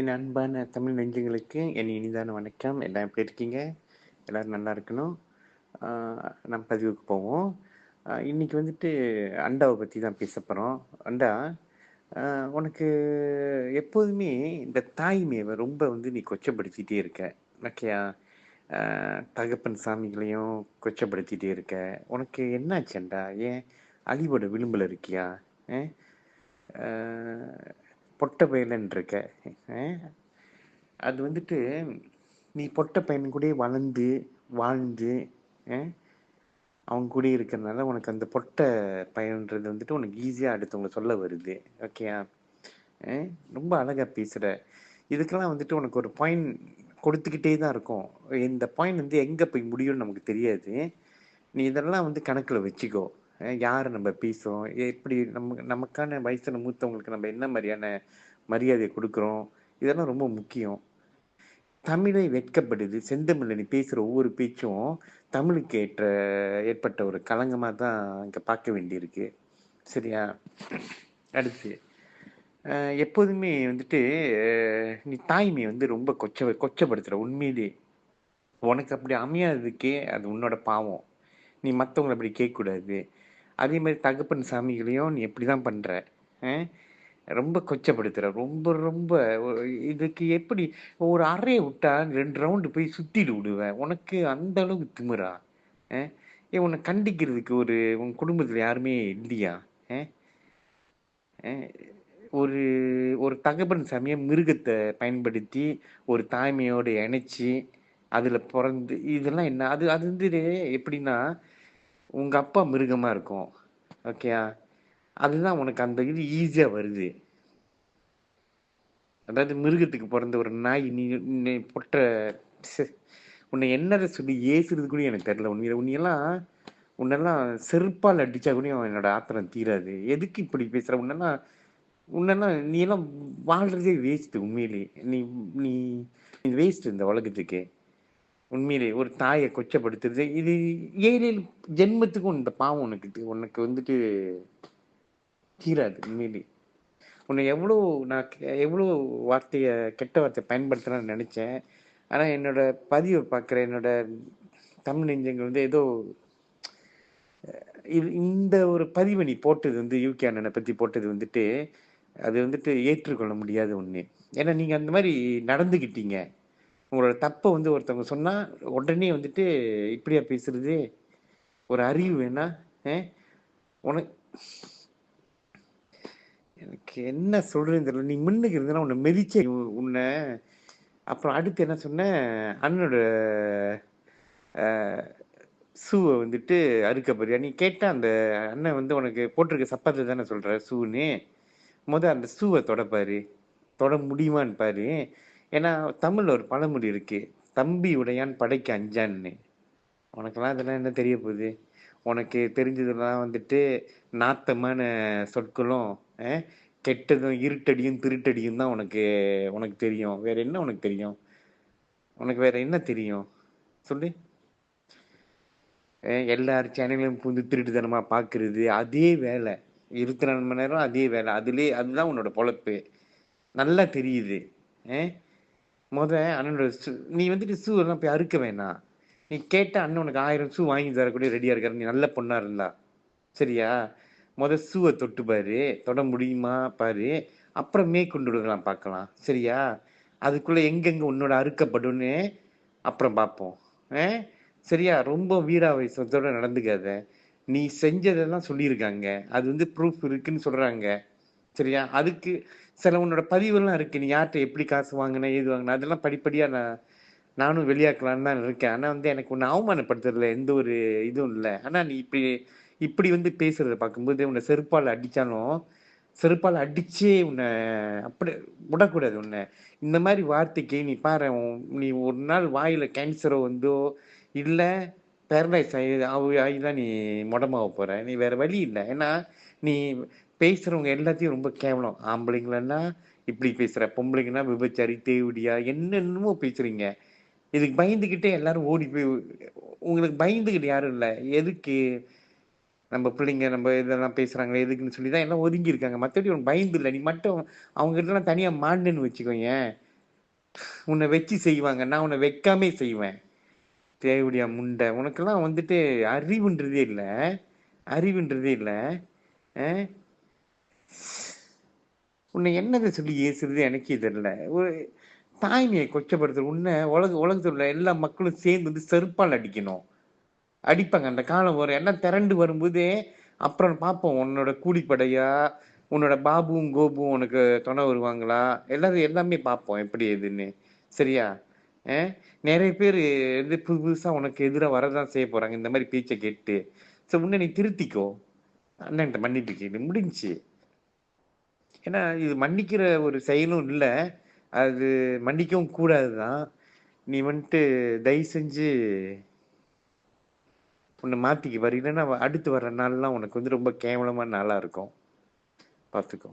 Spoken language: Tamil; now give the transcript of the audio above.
என் அன்பான தமிழ் நெஞ்சங்களுக்கு என் இனிதான வணக்கம். எல்லாம் எப்படி இருக்கீங்க? எல்லோரும் நல்லா இருக்கணும். நம்ம பதிவுக்கு போவோம். இன்றைக்கி இன்னைக்கு வந்துட்டு அண்டாவை பற்றி தான் பேச போகிறோம் அண்டா உனக்கு எப்போதுமே இந்த தாய்மையை ரொம்ப வந்து நீ கொச்சப்படுத்திகிட்டே இருக்க. ஓகேயா? தகப்பன் சாமிகளையும் கொச்சப்படுத்திட்டே இருக்க. உனக்கு என்னாச்சுண்டா ஏன் அழிவோட விளிம்பில் இருக்கியா? பொட்ட பையலன் இருக்க அது வந்துட்டு நீ பொட்ட பையன் கூட வளர்ந்து வாழ்ந்து அவங்க கூட இருக்கிறதுனால உனக்கு அந்த பொட்ட பையன்றது வந்துட்டு உனக்கு ஈஸியாக அடுத்தவங்க சொல்ல வருது. ஓகேயா ரொம்ப அழகா பேசுகிற இதுக்கெல்லாம் வந்துட்டு உனக்கு ஒரு பாயிண்ட் கொடுத்துக்கிட்டே தான் இருக்கும். இந்த பாயிண்ட் வந்து எங்கே போய் முடியும்னு நமக்கு தெரியாது. நீ இதெல்லாம் வந்து கணக்கில் வச்சுக்கோ. யாரை நம்ம பேசுகிறோம் எப்படி நம்ம நமக்கான வயசில் மூத்தவங்களுக்கு நம்ம என்ன மாதிரியான மரியாதை கொடுக்குறோம்? இதெல்லாம் ரொம்ப முக்கியம். தமிழை வெட்கப்படுது. செந்தமிழில் நீ பேசுகிற ஒவ்வொரு பேச்சும் தமிழுக்கு ஏற்ற ஏற்பட்ட ஒரு களங்கமாக தான் இங்கே பார்க்க வேண்டியிருக்கு. சரியா? அடுத்து எப்போதுமே வந்துட்டு நீ தாய்மையை வந்து ரொம்ப கொச்ச கொச்சப்படுத்துகிற உண்மையிலே. உனக்கு அப்படி அமையாததுக்கே அது உன்னோட பாவம். நீ மற்றவங்களை அப்படி கேட்கக்கூடாது. அதே மாதிரி தகப்பன் சாமிகளையும் நீ எப்படி தான் பண்ணுற ரொம்ப கொச்சப்படுத்துகிற ரொம்ப ரொம்ப இதுக்கு எப்படி ஒரு அறையை விட்டா ரெண்டு ரவுண்டு போய் சுற்றிட்டு விடுவேன். உனக்கு அந்த அளவுக்கு திமுறா ஏ உன்னை கண்டிக்கிறதுக்கு ஒரு உன் குடும்பத்தில் யாருமே இல்லையா? அஹ்? ஒரு ஒரு தகப்பன் சாமியை மிருகத்தை பயன்படுத்தி ஒரு தாய்மையோடு இணைச்சி அதில் பிறந்து இதெல்லாம் என்ன? அது அது வந்து எப்படின்னா உங்கள் அப்பா மிருகமாக இருக்கும். ஓகேயா அதுதான் உனக்கு அந்த இது ஈஸியாக வருது. அதாவது மிருகத்துக்கு பிறந்த ஒரு நாய் நீ பொட்ட உன்னை என்னதை சொல்லி ஏசுறது கூட எனக்கு தெரியல. உன்னை உன்னையெல்லாம் உன்னெல்லாம் செருப்பால் அடித்தா கூட என்னோட ஆத்திரம் தீராது. எதுக்கு இப்படி பேசுகிற உன்னெல்லாம் உன்னெல்லாம் நீ எல்லாம் வாழ்றதே வேஸ்ட்டு உண்மையிலே. நீ நீ நீ இந்த உலகத்துக்கு. உண்மையிலே ஒரு தாயை கொச்சப்படுத்துறது. இது ஏழில் ஜென்மத்துக்கும் இந்த பாவம் உனக்கு உனக்கு வந்துட்டு தீராது உண்மையிலே. உன்னை எவ்வளோ நான் எவ்வளோ வார்த்தையை கெட்ட வார்த்தையை பயன்படுத்தலாம்னு நினச்சேன். ஆனால் என்னோட பதிவை பார்க்குற என்னோட தமிழ் நெஞ்சங்கள் வந்து ஏதோ இது இந்த ஒரு பதிவை நீ போட்டது வந்து யூகே அண்ணனை பற்றி போட்டது வந்துட்டு அது வந்துட்டு ஏற்றுக்கொள்ள முடியாத ஒன்று ஏன்னா நீங்கள் அந்த மாதிரி நடந்துக்கிட்டீங்க உங்களோட தப்பை வந்து ஒருத்தவங்க சொன்னால் உடனே வந்துட்டு இப்படியா பேசுறது? ஒரு அறிவு வேணா ஆ? உனக்கு எனக்கு என்ன சொல்றதுன்னு தெரியல. நீ முன்னுக்கு இருந்தா உன்னை மெதிச்சே உ- உன்னை. அப்புறம் அடுத்து என்ன சொன்ன? அண்ணனோட ஷூவை வந்துட்டு அறுக்க போறியா? நீ கேட்டால் அந்த அண்ணன் வந்து உனக்கு போட்டிருக்க சப்பாத்து தானே சொல்ற ஷூன்னு முத அந்த ஷூவை தொடப்பாரு தொட முடியுமான்னு பாரு. ஏன்னா தமிழில் ஒரு பழமொழி இருக்கு. தம்பி உடையான் படைக்கு அஞ்சான்னு. உனக்கெல்லாம் இதெல்லாம் என்ன தெரிய போகுது? உனக்கு தெரிஞ்சதெல்லாம் வந்துட்டு நாத்தமான சொற்களும் கெட்டதும் இருட்டடியும் திருட்டடியும் தான் உனக்கு உனக்கு தெரியும். வேற என்ன உனக்கு தெரியும்? உனக்கு வேற என்ன தெரியும்? சொல்லு. எல்லார் சேனலையும் புந்து திருட்டுத்தனமா பாக்குறது அதே வேலை. இருபத்தி நாலு மணி நேரம் அதே வேலை. அதுலேயே அதுதான் உன்னோட பொழப்பு. நல்லா தெரியுது. அஹ், முத அண்ணனோட ஷூ நீ வந்துட்டு ஷூ எல்லாம் போய் அறுக்க வேணாம். நீ கேட்ட அண்ணன் உனக்கு ஆயிரம் ஷூ வாங்கி தரக்கூடிய ரெடியா இருக்காரு. நீ நல்ல பொண்ணா இருந்தா. சரியா? முத ஷூவை தொட்டு பாரு. தொட முடியுமா? பாரு. அப்புறம் கொண்டு விடலாம் பார்க்கலாம். சரியா? அதுக்குள்ள எங்கெங்க உன்னோட அறுக்கப்படும்னு அப்புறம் பார்ப்போம். ஆ? சரியா? ரொம்ப வீராவேசத்தோட நடந்துக்காத. நீ செஞ்சதெல்லாம் சொல்லியிருக்காங்க. அது வந்து ப்ரூஃப் இருக்குன்னு சொல்றாங்க. சரியா? அதுக்கு சில உன்னோட பதிவுலாம் இருக்கு. நீ யார்கிட்ட எப்படி காசு வாங்கின ஏது வாங்கின அதெல்லாம் படிப்படியா நான் நானும் வெளியாக்கலான்னு தான் இருக்கேன். ஆனா வந்து எனக்கு ஒன்று அவமானப்படுத்துறதுல எந்த ஒரு இதுவும் இல்லை. ஆனா நீ இப்படி இப்படி வந்து பேசுறத பார்க்கும்போது உன்னை செருப்பால் அடிச்சாலும் செருப்பால் அடிச்சே உன்னை அப்படி விடக்கூடாது உன்னை. இந்த மாதிரி வார்த்தைக்கு நீ பாரு நீ ஒரு நாள் வாயில கேன்சரோ வந்தோ இல்லை பேரலைஸ் ஆகி ஆகி ஆகி தான் நீ முடமாக போற. நீ வேற வழி இல்லை. ஏன்னா நீ பேசுறவங்க எல்லாத்தையும் ரொம்ப கேவலம். ஆம்பளைங்களன்னா இப்படி பேசுற பொம்பளைங்கன்னா விபச்சாரி தேவடியா என்னென்னமோ பேசுறீங்க. இதுக்கு பயந்துக்கிட்டே எல்லாரும் ஓடி போய் உங்களுக்கு பயந்துக்கிட்டு யாரும் இல்லை. எதுக்கு நம்ம பிள்ளைங்க நம்ம இதெல்லாம் பேசுகிறாங்களே எதுக்குன்னு சொல்லி தான் எல்லாம் ஒதுங்கி இருக்காங்க. மற்றபடி உனக்கு பயந்து இல்லை. நீ மட்டும் அவங்க தனியாக தனியா மாண்டுன்னு வச்சுக்கோங்க உன்னை வச்சு செய்வாங்க. நான் உன்னை வைக்காமே செய்வேன். தேவடியா முண்டை உனக்கெல்லாம் வந்துட்டு அறிவுன்றதே இல்லை. அறிவுன்றதே இல்லை. உன்னை என்னதை சொல்லி ஏசுறது எனக்கே தெரியல. ஒரு தாய்மையை கொச்சப்படுத்துற உன்னை உலக உலகத்தில் உள்ள எல்லா மக்களும் சேர்ந்து வந்து செருப்பால் அடிக்கணும். அடிப்பாங்க. அந்த காலம் வரும் எல்லாம் திரண்டு வரும்போதே அப்புறம் பார்ப்போம். உன்னோட கூலிப்படையா? உன்னோட பாபுவும் கோபுவும் உனக்கு துணை வருவாங்களா? எல்லாரும் எல்லாமே பார்ப்போம். எப்படி எதுன்னு சரியா? நிறைய பேர் இது புது புதுசாக உனக்கு எதிராக வரதான் செய்ய போகிறாங்க இந்த மாதிரி பேச்சை கேட்டு. ஸோ உன்னை நீ திருத்திக்கோ. அண்ணன்ட்ட மன்னிப்பு கேட்டு முடிஞ்சுச்சு. ஏன்னா இது மன்னிக்கிற ஒரு செயலும் இல்லை. அது மன்னிக்கவும் கூடாது தான் நீ வந்துட்டு தயவு செஞ்சு உன்னை மாத்திக்க பாரு இல்லைன்னா அடுத்து வர்ற நாள்லாம் உனக்கு வந்து ரொம்ப கேவலமான நாளா இருக்கும். பார்த்துக்கோ